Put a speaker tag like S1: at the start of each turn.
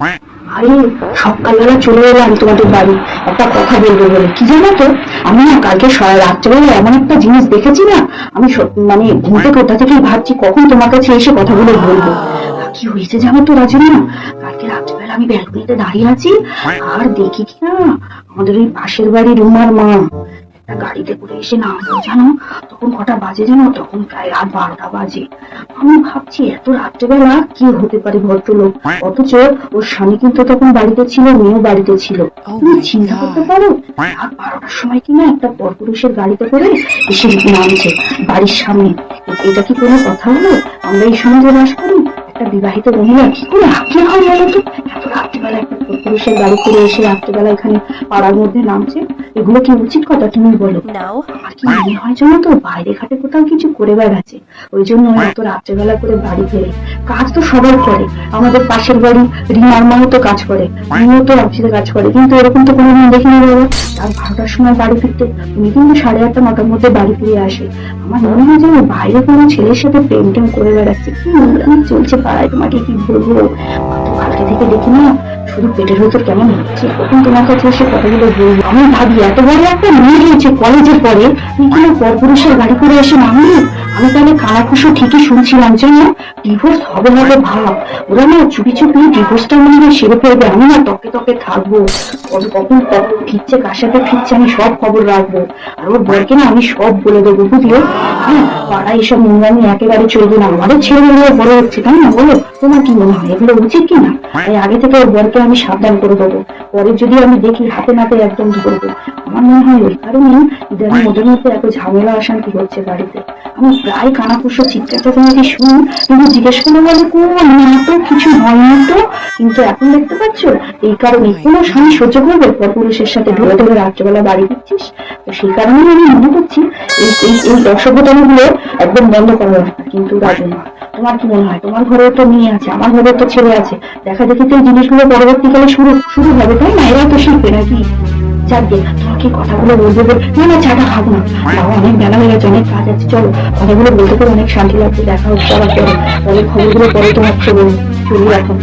S1: আরে, সকালবেলা চলে এলাম তোমাদের বাড়ি। একটা কথা বলব বলে। কি জানো তো, আমি না কালকে রাত্রেবেলা এমন একটা জিনিস দেখেছি না, আমি মানে ঘুম থেকে ভাবছি কখন তোমার কাছে এসে কথাগুলো বলব। কি হয়েছে জানো তো, রাজনী না কালকে রাত্রেবেলা আমি ব্যালকনিতে দাঁড়িয়ে আছি, আর দেখি কি না, আমাদের ওই পাশের বাড়ি রুমার মা। গাড়িতে করে এসে নামলো জানো? তখন কটা বাজে জানো? তখন প্রায় রাত বারোটা বাজে। আমি ভাবছি এত রাত্রেবেলা কি হতে পারে ভদ্রলোক? অথচ ওর স্বামী কিন্তু তখন বাড়িতে ছিল মেয়েও বাড়িতে ছিল। তুমি চিন্তা করতে পারো? রাত বারোটার সময় কিনা একটা পরপুরুষের গাড়িতে করে এসে নামছে বাড়ির সামনে। এটা কি কোনো কথা হলো? আমরা এই সমাজে বাস করি? একটা বিবাহিত মহিলা কি করে আপনি হয় বলো তো? এত রাত্রিবেলা একটা পরপুরুষের গাড়ি করে এসে রাত্রিবেলা এখানে পাড়ার মধ্যে নামছে। এগুলো কি উচিত কথা তুমি বলো. কি মনে হয় জানো তো বাইরে ঘাটে কোথাও কিছু করে বেড়াচ্ছে। ওই জন্য এত রাত্রেবেলা করে বাড়ি ফেরে। কাজ তো করে। আমাদের পাশের বাড়ি রিমার মাও তো কাজ করে। আমিও তো অফিসে কাজ করে। কিন্তু এরকম তো কোনোদিন দেখিনি বাবা। আর বারোটার সময় বাড়ি ফিরতে। উনি কিন্তু সাড়ে আটটা নটার মধ্যে বাড়ি ফিরে আসে। আমার মনে হয় যেন বাইরে কোনো ছেলের সাথে প্রেম টেম করে বেড়াচ্ছে। কি চলছে পাড়ায় তোমাকে কি বলব? কত থেকে দেখি না শুধু পেটের ভেতর কেমন হচ্ছে। তখন তোমার কাছে এসে কথাগুলো বলব। আমি ভাবি এত বড় একটা মেয়ে হয়েছে কলেজের পরে তুই কিনা পরপুরুষের গাড়ি করে এসে নামলি। আমি তাহলে কানাকুশো ঠিকই শুনছিলাম জন্য ডিভোর্স হবে হবে ভাব। ওরা না চুপি চুপি ডিভোর্সটা মনে হয় সেরে ফেলবে। আমি না তকে তকে থাকব। কখন কখন ফিরছে, কার সাথে ফিরছে, আমি সব খবর রাখব। আর ওর বরকে না আমি সব বলে দেবো বুঝলো হ্যাঁ পাড়ায় এসব নোংরামি একেবারে চলবে না। আমাদের ছেলেমেয়েরা বড় হচ্ছে, তাই না বলো? তোমার কি মনে হয়? এগুলো উচিত কি না? তাই আগে থেকে ওর বরকে আমি সাবধান করে দেবো। পরে যদি আমি দেখি হাতে নাতে একদম ধরবো আমার মনে হয় ওই কারণে ইদানিং ওদের মধ্যে এত ঝামেলা, অশান্তি হচ্ছে বাড়িতে। আমি প্রায় কানাকুশো চিৎকার চেঁচামেচি শুনি কিন্তু জিজ্ঞেস করে বলে কোন না তো কিছু হয়নি তো? কিন্তু এখন দেখতে পাচ্ছ এই কারণে কোনো স্বামী সহ্য করবে পরপুরুষের সাথে ধরে ধরে রাত্রেবেলা বাড়ি দিচ্ছিস তো সেই কারণে আমি মনে করছি এই এই এই অসভ্যতাগুলো একদম বন্ধ করা কিন্তু রাজু না তোমার কি মনে হয়? তোমার ঘরেও তো মেয়ে আছে আমার ঘরেও তো ছেলে আছে। দেখা দেখি তো এই জিনিসগুলো পরবর্তীকালে শুরু শুরু হবে তাই না? এরাও তো শিখবে নাকি? যাকে তোমাকে কথাগুলো বলবে বলে? না না চাটা খাব না। বাবা, অনেক বেলা হয়ে গেছে, অনেক কাজ আছে, চলো। কথাগুলো বলতে পারো অনেক শান্তি লাগছে দেখা হচ্ছে আবার পরে পরে খবরগুলো পরে তোমার চলুন চলি এখন।